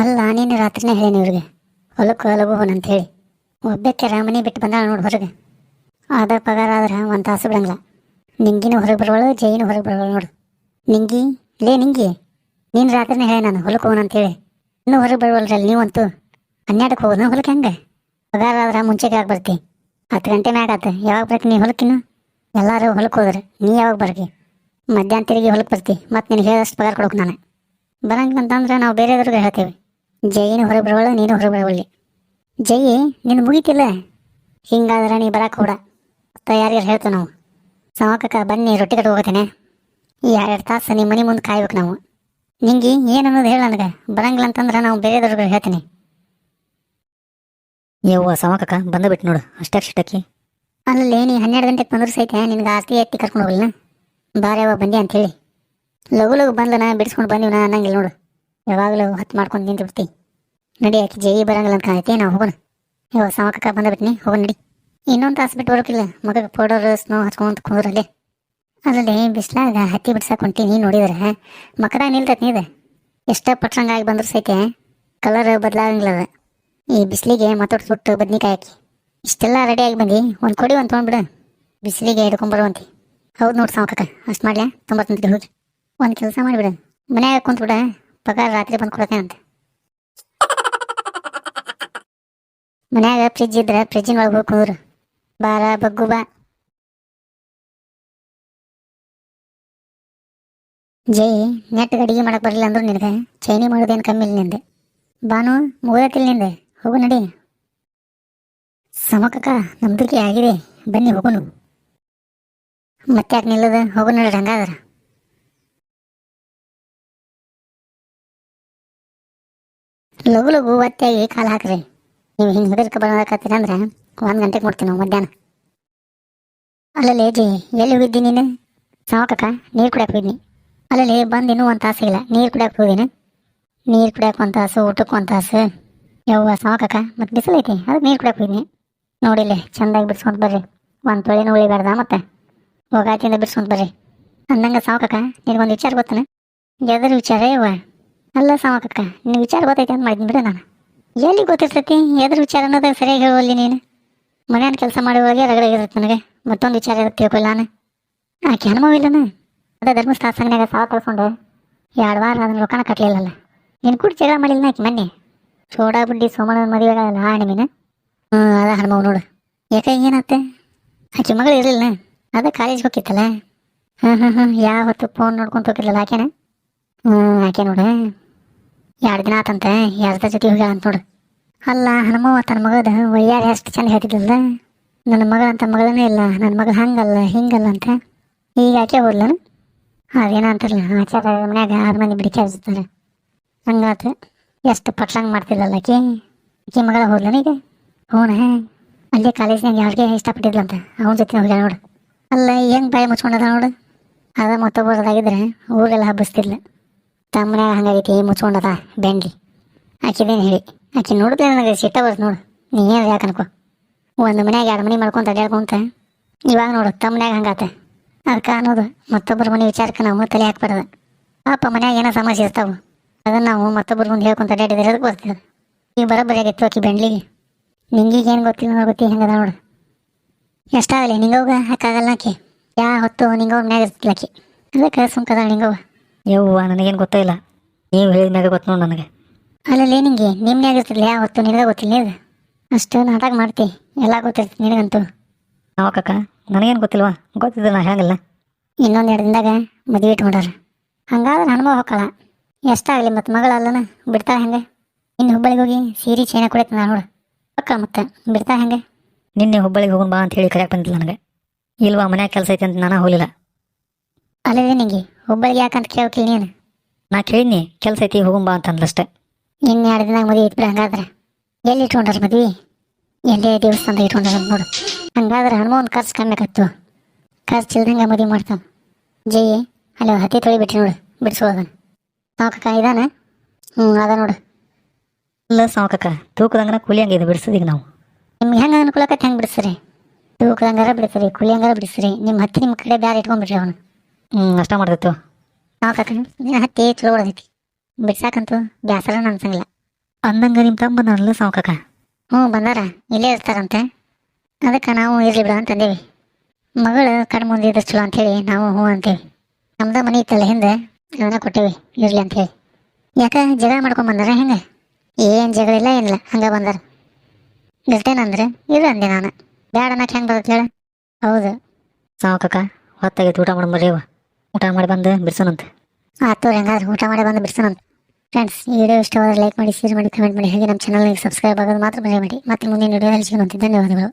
ಅಲ್ಲ, ನೀನು ರಾತ್ರಿನೇ ಹೇಳೀನಿ ಇವ್ರಿಗೆ. ಹೊಲಕ್ಕೆ ಹೊಲಗು ಅಂತ ಹೇಳಿ. ಒಬ್ಬಕ್ಕೆ ರಾಮನಿ ಬಿಟ್ಟು ಬಂದಾಳ ನೋಡು ಹೊರಗೆ. ಆದ ಪಗಾರ ಆದ್ರೆ ಒಂದು ತಾಸು ಬಿಡಂಗಿಲ್ಲ. ನಿಂಗಿನೂ ಹೊರಗೆ ಬರೋಳು ಜೈನು ಹೊರಗೆ ಬರೋಳು ನೋಡು. ನಿಂಗಿ? ಲೇ ನಿಂಗಿ, ನೀನು ರಾತ್ರಿನೇ ಹೇಳಿ ನಾನು ಹೊಲಕ್ಕೆ ಹೋಗೋಣ ಅಂತೇಳಿ ಇನ್ನೂ ಹೊರಗೆ ಬರೋಲ್ರಲ್ಲ ನೀವಂತೂ. ಹನ್ನೆರಡಕ್ಕೆ ಹೋಗೋದು ಹೊಲಕ್ಕೆ ಹೆಂಗೆ? ಪಗಾರ ಆದ್ರೆ ಮುಂಚೆಗೆ ಯಾಕೆ ಬರ್ತಿ? ಹತ್ತು ಗಂಟೆ ಮ್ಯಾಗ ಆತ. ಯಾವಾಗ ಬರ್ತಿ ನೀ ಹೊಲಕ್ಕಿನ್ನು ಎಲ್ಲರೂ ಹೊಲಕ್ಕೆ ಹೋದ್ರೆ. ನೀ ಯಾವಾಗ ಬರ್ತಿ ಮಧ್ಯಾಹ್ನ ತಿರುಗಿ ಹೊಲಕ್ಕೆ ಬರ್ತಿ. ಮತ್ತೆ ನಿನಗೆ ಹೇಳಿದಷ್ಟು ಪಗಾರ ಕೊಡೋಕೆ ನಾನು. ಬರಂಗಿಲ್ಲ ಅಂತಂದ್ರೆ ನಾವು ಬೇರೆಯವ್ರಿಗೆ ಹೇಳ್ತೇವೆ. ಜೈನು ಹೊರಗೆ ಬರೋಳು ನೀನು ಹೊರಗೆ ಬರೋಳಿ ಜೈ ನೀನು ಮುಗೀತಿಲ್ಲ? ಹಿಂಗಾದ್ರೆ ನೀ ಬರಕ್ಕೆ ಹೋಡ ಯಾರ್ಯಾರು ಹೇಳ್ತೇವೆ ನಾವು. ಸಮಕಕ್ಕ ಬನ್ನಿ, ರೊಟ್ಟಿ ಕಟ್ಟು ಹೋಗತ್ತೇನೆ ಈ ಎರಡು ತಾಸು ನಿಮ್ಮ ಮನೆ ಮುಂದೆ ಕಾಯ್ಬೇಕು ನಾವು. ನಿಂಗೆ ಏನು ಅನ್ನೋದು ಹೇಳ ನನಗೆ. ಬರಂಗಿಲ್ಲ ಅಂತಂದ್ರೆ ನಾವು ಬೇರೆದವ್ರಿಗೆ ಹೇಳ್ತೀನಿ. ಯವ್ವ ಸಮಕಕ್ಕ ಬಂದು ಬಿಟ್ಟು ನೋಡು. ಅಷ್ಟಕ್ಕೆ ಶಿಟಕ್ಕಿ ಅಲ್ಲಲ್ಲಿ ನೀ ಹನ್ನೆರಡು ಗಂಟೆಗೆ ಬಂದ್ರೆ ಸಹಿತ ನಿನ್ಗೆ ಆಸ್ತಿ ಎತ್ತಿ ಕರ್ಕೊಂಡು ಹೋಗಲಿನ ಬಾರ್ಯವ ಬಂದೆ ಅಂತೇಳಿ ಲಘು ಲಘು ನಾ ಬಿಡಿಸ್ಕೊಂಡು ನಾ ಅನ್ನಂಗಿಲ್ಲ ನೋಡು. ಯಾವಾಗಲೂ ಹತ್ತು ಮಾಡ್ಕೊಂಡು ನಿಂತು ಬಿಡ್ತಿ ನಡಿ ಆಕೆ, ಜೈ ಬರಂಗಿಲ್ಲ ಅಂತ ಕಾಣೈತಿ ನಾವು ಹೋಗೋಣ. ಯಾವ ಸಮಕಕ್ಕ ಬಂದ ಬಿಟ್ನಿ ಹೋಗೋಣ ನಡಿ. ಇನ್ನೊಂದು ತಾಸು ಬಿಟ್ಟು ಬರೋಕಿಲ್ಲ ಮಗಗೆ ಪೌಡರ್ ಸ್ನೋ ಹಚ್ಕೊಂತ ಕುಂದ್ರಲ್ಲಿ ಅಲ್ಲಲ್ಲಿ ಬಿಸ್ಲಾಗ ಹತ್ತಿ ಬಿಡ್ಸಕ್ಕೆ ಹೊಂಟೀನಿ, ನೋಡಿದ್ರೆ ಮಕದಾಗ ನಿಲ್ತೈತಿ ನೀದು ಎಷ್ಟ ಪಟ್ರಂಗಾಗಿ ಬಂದ್ರು ಸಹಿತ ಕಲರ್ ಬದಲಾಗಂಗಿಲ್ಲ ಅದ. ಈ ಬಿಸಿಲಿಗೆ ಮತ್ತೊಟ್ಟು ಸುಟ್ಟು ಬದ್ನಿಕಾಯಿ ಹಾಕಿ. ಇಷ್ಟೆಲ್ಲ ರೆಡಿಯಾಗಿ ಬಂದು, ಒಂದು ಕೊಡಿ, ಒಂದು ತೊಗೊಂಡ್ಬಿಡು ಬಿಸಿಲಿಗೆ ಹಿಡ್ಕೊಂಬರುವಂತಿ ಹೌದು ನೋಡಿ ಸಾಕಕ್ಕ ಅಷ್ಟು ಮಾಡ್ಲಾ? ತೊಂಬತ್ತೊಂದು ಹೋಗಿ. ಒಂದು ಕೆಲಸ ಮಾಡಿಬಿಡು. ಮನ್ಯಾಗ ಕುಂತ್ಬಿಡ, ಪಗಾರ ರಾತ್ರಿ ಬಂದು ಕೊಡ್ತೇನೆ ಅಂತ ಮನ್ಯಾಗ ಫ್ರಿಜ್ ಇದ್ರೆ ಫ್ರಿಜ್ಜಿನ ಒಳಗೆ ಹೋಗಿ ಬಾರಾ ಬಾರ ಬಗ್ಗು ಬಾ. ಜೈ, ನೆಟ್ ಅಡಿಗೆ ಮಾಡಕ್ ಬರಲಿಲ್ಲ ಅಂದ್ರು ನಿನಗೆ. ಚೈನಿ ಮಾಡೋದೇನು ಕಮ್ಮಿ ಇಲ್ಲ ನಿಂದೆ. ಬಾನು ಮುಗಿದತಿಲ್ಲ ನಿಂದೆ. ಹೋಗು ನಡಿ. ಸಮಕಕ್ಕ ನಮ್ದಕ್ಕೆ ಆಗಿದೆ. ಬನ್ನಿ ಹೋಗೋನು. ಮತ್ತೆ ಯಾಕೆ ನಿಲ್ಲದ? ಹೋಗು ನಡಿ ಹಂಗಾದ್ರ ಲಘು ಲಘು ಒತ್ತಾಗಿ ಕಾಲು ಹಾಕ್ರಿ. ನೀವು ಹಿಂಗೆ ಹೆದರ್ಕ ಬರೋಕತ್ತೀರ ಅಂದ್ರೆ ಒಂದು ಗಂಟೆಗೆ ಮುಡ್ತೀವಿ ನಾವು ಮಧ್ಯಾಹ್ನ. ಅಲ್ಲಲ್ಲಿ ಲೇಜಿ ಎಲ್ಲಿ ಹೋಗಿದ್ದಿ ನೀನು? ಸಾವಕಕ್ಕ, ನೀರು ಕುಡಿಯಕ್ಕೆ ಹೋಗಿದ್ನಿ. ಅಲ್ಲಲ್ಲಿ ಬಂದು ಇನ್ನೂ ಒಂದು ತಾಸಿಲ್ಲ ನೀರು ಕುಡಿಯಕ್ಕೆ ಹೋಗಿನಿ. ನೀರು ಕುಡಿಯಕ್ಕೆ ಒಂದು ತಾಸು, ಊಟಕ್ಕೆ ಒಂದು ತಾಸು. ಯವ್ವ ಸಾವಕಕ್ಕ, ಮತ್ತೆ ಬಿಸಿಲೈತಿ ಅದಕ್ಕೆ ನೀರು ಕುಡಿಯಕ್ಕೆ ಹೋಗಿದ್ನಿ. ನೋಡಿಲ್ಲ ಚಂದಾಗಿ ಬಿಡ್ಸ್ಕೊಂತ ಬರ್ರಿ. ಒಂದು ತೊಳೆನೂ ಉಳಿಬಾರ್ದ ಮತ್ತೆ? ಹೋಗಾತಿಂದ ಬಿಡ್ಸ್ಕೊಂಡು ಬರ್ರಿ. ಅಂದಂಗ ಸಾವಕಕ್ಕ, ನಿನಗೊಂದು ವಿಚಾರ ಗೊತ್ತನ? ಎದ್ರ ವಿಚಾರ ಯವ್ವ? ಅಲ್ಲ ಸಾವಕಕ್ಕ ನಿನ್ನ ವಿಚಾರ ಗೊತ್ತೈತೆ ಅಂತ ಮಾಡಿದ್ನಿ ಬಿಡು ನಾನು. ಎಲ್ಲಿ ಗೊತ್ತಿರ್ತೈತಿ? ಎದ್ರ ವಿಚಾರ ಅನ್ನೋದು ಸರಿಯಾಗಿ ಹೇಳುವಲ್ಲಿ ನೀನು? ಮನೆಯನ್ನು ಕೆಲಸ ಮಾಡುವಾಗೆ ರಗಡಾಗಿರುತ್ತೆ ನನಗೆ. ಮತ್ತೊಂದು ವಿಚಾರ ಇರುತ್ತೆ ತಿಳ್ಕೊಳ್ಳ ನಾನು. ಆಕೆ ಅದೇ ಧರ್ಮಸ್ಥಳ ಸಂಘನಾಗ ಸಾಲ ಕಳ್ಕೊಂಡು ಎರಡು ವಾರ ಅದನ್ನ ರೊಕ್ಕನ ಕಟ್ಟಲಿಲ್ಲಲ್ಲ ನೀನು ಕೂಡ ಜಗಳ ಮಾಡಿಲ್ಲ ಆಕೆ ಮೊನ್ನೆ? ಸೋಡಾ ಬುಡ್ಡಿ ಸೋಮಣ್ಣನ ಮದುವೆಗಳಲ್ಲ ಆ ನಿಮಿನ ಹ್ಞೂ ಅದ ಹನುಮವ್ ನೋಡು. ಯಾಕೆ ಏನತ್ತೆ ಆಕೆ ಮಗಳು ಇರಲಿಲ್ಲ ಅದ ಕಾಲೇಜ್ ಹೋಗಿತ್ತಲ್ಲ? ಹಾಂ ಹಾಂ ಹಾಂ ಯಾವ ಹೊತ್ತು ಫೋನ್ ನೋಡ್ಕೊಂತ ಹೋಗಿರ್ಲಿಲ್ಲ ಆಕೆನ? ಹ್ಞೂ ಆಕೆ ನೋಡು. ಎರಡು ದಿನ ಆತಂತೆ, ಯಾರ್ದ ಜೊತೆ ಹೋಗ್ಯಾಳ ಅಂತ ನೋಡು. ಅಲ್ಲ ಹನುಮವ್ವ ತನ್ನ ಮಗದ ವಯ್ಯಾರ ಎಷ್ಟು ಚೆಂದ ಹೇಳ್ತಿದ್ಲಲ್ಲ? ನನ್ನ ಮಗ ಅಂತ ಮಗಳನೇ ಇಲ್ಲ, ನನ್ನ ಮಗ ಹಂಗಲ್ಲ, ಹಿಂಗಲ್ಲ ಅಂತ. ಈಗ ಆಕೆ ಹೋದ್ಲ? ಅದೇನೋ ಆಚಾರ ಮನ್ಯಾಗ ಆರು ಮಂದಿ ಬಿಡಿಚಾರಿಸ್ತಾರೆ ಹಂಗಾತು ಎಷ್ಟು ಪಟ್ಲಂಗ್ ಮಾಡ್ತಿಲ್ಲಲ್ಲ ಆಕೆ? ಆಕೆ ಮಗಳ ಹೋದ್ಲನ ಈಗ? ಹ್ಞೂ ಅಲ್ಲೇ ಕಾಲೇಜ್ನಾಗ ಯಾರಿಗೆ ಇಷ್ಟಪಟ್ಟಿದ್ಲಂತ ಅವನ ಜೊತೆ ಹೋಗ್ಯಾಳ ನೋಡು. ಅಲ್ಲ, ಹೆಂಗ್ ಬಾಯಿ ಮುಚ್ಕೊಂಡದ ನೋಡು? ಅದ ಮತ್ತೊಬ್ಬರದಾಗಿದ್ರೆ ಊರೆಲ್ಲ ಹಬ್ಬಿಸ್ತಿಲ್ಲ ತಮ್ಮನ್ಯಾಗ ಹಂಗಾಗೈತಿ, ಮುಚ್ಕೊಂಡದ ಬೆಂಡ್ಲಿ. ಆಕಿದೇನು ಹೇಳಿ? ಆಕೆ ನೋಡಿದ್ರೆ ನನಗೆ ಸಿಟ್ಟ ಬರ್ತು ನೋಡು. ನೀ ಏನು ಯಾಕೆ ಅನ್ಕೋ? ಒಂದು ಮನ್ಯಾಗ ಎರಡು ಮನೆ ಮಾಡ್ಕೊಂತ ಅಡ್ಯಾಡ್ಕೊಂತ ಇವಾಗ ನೋಡು ತಮ್ಮನ್ಯಾಗ ಹಂಗಾತ. ಅದಕ್ಕೆ ಅನ್ನೋದು ಮತ್ತೊಬ್ಬರ ಮನೆ ವಿಚಾರಕ್ಕೆ ನಾವು ತಲೆ ಹಾಕ್ಬಾರ್ದು. ಪಾಪ ಮನ್ಯಾಗ ಏನೋ ಸಮಸ್ಯೆ ಇರ್ತಾವೆ. ಅದನ್ನು ನಾವು ಮತ್ತೊಬ್ಬರ ಮುಂದೆ ಹೇಳ್ಕೊಂತ ಅಡ್ಯಾಡಿದ್ರೆ ಅದಕ್ಕೆ ಬರ್ತದೆ? ಈಗ ಬರೋಬ್ಬರಿ ಆಗೈತು ಆಕಿ ಬೆಂಡ್ಲಿಗೆ. ನಿಂಗೀಗೇನು ಗೊತ್ತಿಲ್ಲ ನೋಡಿ ಗೊತ್ತಿ ಹೆಂಗದ ನೋಡು. ಎಷ್ಟಾಗಲಿ ನಿಂಗೋಗ ಹಾಕಾಗಲ್ಲ ಆಕಿ. ಯಾ ಹೊತ್ತು ನಿಂಗೋಗ ಮನ್ಯಾಗ ಇರ್ತಿಲ್ಲ ಆಕಿ. ಅದಕ್ಕೆ ಸುಮ್ಕದ ನಿಂಗೋಗ ಯವ್ವ, ನನಗೇನು ಗೊತ್ತಿಲ್ಲ ನೀವು ಹೇಳಿದ ಮ್ಯಾಗ ಗೊತ್ತು ನೋಡು ನನಗೆ. ಅಲ್ಲಲ್ಲಿ ನಿಂಗೆ ನಿಮ್ನ್ಯಾಗ ಆಗಿರ್ತಿರ್ಲಿ ಯಾವತ್ತು ಹೊತ್ತು ನಿನಗೆ ಗೊತ್ತಿಲ್ಲ ನೀನು ಅಷ್ಟು ನಾಟಕ ಮಾಡ್ತಿ ಎಲ್ಲ ಗೊತ್ತಿರ್ತದೆ ನಿನಗಂತೂ. ನಾವಕ್ಕ ನನಗೇನು ಗೊತ್ತಿಲ್ವಾ? ಗೊತ್ತಿದ್ದಿಲ್ಲ ನಾ ಹೇಗಿಲ್ಲ ಇನ್ನೊಂದು ಎರಡು ದಿನದಾಗ ಮದುವೆ ಇಟ್ಕೊಂಡಾರ. ಹಂಗಾದ್ರೆ ಅನುಭವ ಹೋಗಲ್ಲ ಎಷ್ಟಾಗಲಿ ಮತ್ತು ಮಗಳಲ್ಲನ ಬಿಡ್ತಾ ಹೆಂಗೆ? ಇನ್ನು ಹುಬ್ಬಳ್ಳಿಗೆ ಹೋಗಿ ಸೀರೆ ಚೈನ ಕುಡಿತ ನಾನು ನೋಡು. ಅಕ್ಕ ಮತ್ತೆ? ಬಿಡ್ತಾ ಹೆಂಗೆ? ನಿನ್ನೆ ಹುಬ್ಬಳ್ಳಿಗೆ ಹೋಗೋಣ ಬಾ ಅಂತ ಹೇಳಿ ಕರೆಯಕ್ಕೆ ಬಂದಿಲ್ಲ ನನಗೆ. ಇಲ್ವಾ ಮನ್ಯಾಗ ಕೆಲಸ ಐತೆ ಅಂತ ನಾನು ಹೋಗಲಿಲ್ಲ. ಅಲ್ಲದೆ ನಿಂಗೆ ಹುಬ್ಬಳ್ಳಿಗೆ ಯಾಕಂತ ಕೇಳೋಕೆ ನೀನು? ನಾ ಕೇಳಿದ್ನಿ ಕೆಲಸ ಐತಿ ಹೋಗೋಣ ಬಾ ಅಂತ ಅಂದ್ಲಷ್ಟೇ. ಇನ್ನು ಎರಡು ದಿನ ಮದುವೆ ಇಟ್ಬಿಡ ಹಂಗಾದ್ರೆ. ಎಲ್ಲಿ ಇಟ್ಕೊಂಡಾರ ಮದ್ವೆ? ಎಲ್ಲೇ ದೇವಸ್ಥಾನದಾಗ ಇಟ್ಕೊಂಡಾರ ನೋಡು. ಹಂಗಾದ್ರೆ ಹನುಮಾನ್ ಖರ್ಚು ಕಮ್ಮಿ ಆಕತ್ತು ಖರ್ಚು ಇಲ್ದಂಗೆ ಮದುವೆ ಮಾಡ್ತಾನೆ. ಜೈ ಅಲ್ಲಿ ಹತ್ತಿ ತೊಳಿ ಬಿಟ್ಟು ನೋಡು. ಬಿಡಿಸೋದನ್ನ ಸಾಕಕ್ಕ ಇದಾನ? ಹ್ಞೂ ಅದ ನೋಡು. ಇಲ್ಲ ಸಾವಕಕ್ಕ ತೂಕದಂಗನ ಕೂಲಿ ಹಂಗಿದೆ ಬಿಡಿಸೋದೀಗ ನಾವು. ನಿಮ್ಗೆ ಹೆಂಗೆ ಅನುಕೂಲಕ್ಕೆ ಹೆಂಗೆ ಬಿಡಿಸ್ರಿ. ತೂಕದಂಗಾರ ಬಿಡಿಸ್ರಿ ಕೂಲಿ ಹಂಗಾರ ಬಿಡಿಸ್ರಿ. ನಿಮ್ಮ ಹತ್ತಿ ನಿಮ್ಮ ಕಡೆ ಬೇರೆ ಇಟ್ಕೊಂಡ್ಬಿಡ್ರಿ ಅವನು. ಹ್ಞೂ ಅಷ್ಟ ಮಾಡ್ದಿತ್ತು ಕಕ್ಕ ನಿನ್ನ ಹತ್ತಿ ಚಲೋ ಹೊಡೆದೈತಿ ಬಿಡ್ಸಾಕಂತೂ ಬ್ಯಾಸರ ಅನ್ಸಂಗಿಲ್ಲ ಅಂದಂಗ ನಿಮ್ಮ ತಮ್ಮ ಬಂದಾನಲ್ಲ ಸಾವುಕಾಕ? ಹ್ಞೂ ಬಂದಾರ. ಇಲ್ಲೇ ಇರ್ತಾರಂತೆ. ಅದಕ್ಕೆ ನಾವು ಇರ್ಲಿ ಬಿಡು ಅಂತಂದೇವಿ. ಮಗಳು ಕಣ್ ಮುಂದೆ ಇದ್ರೆ ಚಲೋ ಅಂತೇಳಿ ನಾವು ಹ್ಞೂ ಅಂತೇವಿ ನಮ್ದ ಮನೆ ಇತ್ತಲ್ಲ ಹಿಂದೆ ಅದನ್ನ ಕೊಟ್ಟೇವಿ ಇರ್ಲಿ ಅಂತೇಳಿ. ಯಾಕ ಜಗಳ ಮಾಡ್ಕೊಂಡ್ ಬಂದಾರ ಹೆಂಗೆ? ಏನು ಜಗಳ ಇಲ್ಲ ಏನಿಲ್ಲ. ಹಂಗೆ ಬಂದಾರ. ಇರ್ತೇನಂದ್ರೆ ಇರು ಅಂದೆ ನಾನು. ಬ್ಯಾಡ ಅನ್ನಕ್ಕೆ ಹೆಂಗೆ ಬರುತ್ತೆ ಹೇಳ. ಹೌದು. ಸಾವುಕಾಕ ಹೊತ್ತಾಗೈತೆ ಊಟ ಮಾಡಿ ಬರ್ರಿ ಊಟ ಮಾಡಿ ಬಂದು ಬಿಡ್ಸೋಣಂತೆ. ಆತು ಹೆಂಗಾದ್ರೆ ಊಟ ಮಾಡಿ ಬಂದು ಬಿಡ್ಸೋಣ ಫ್ರೆಂಡ್ಸ್ ಈ ವಿಡಿಯೋ ಇಷ್ಟವಾದ್ರೆ ಲೈಕ್ ಮಾಡಿ ಶೇರ್ ಮಾಡಿ ಕಮೆಂಟ್ ಮಾಡಿ, ಹಾಗೆ ನಮ್ಮ ಚಾನಲ್ಗೆ ಸಬ್ಸ್ಕ್ರೈಬ್ ಆಗೋದು ಮಾತ್ರ ಮಾಡಿ ಮತ್ತೆ ಮುಂದಿನ ವಿಡಿಯೋದಲ್ಲಿ ಸಿಗೋಣ ಧನ್ಯವಾದಗಳು.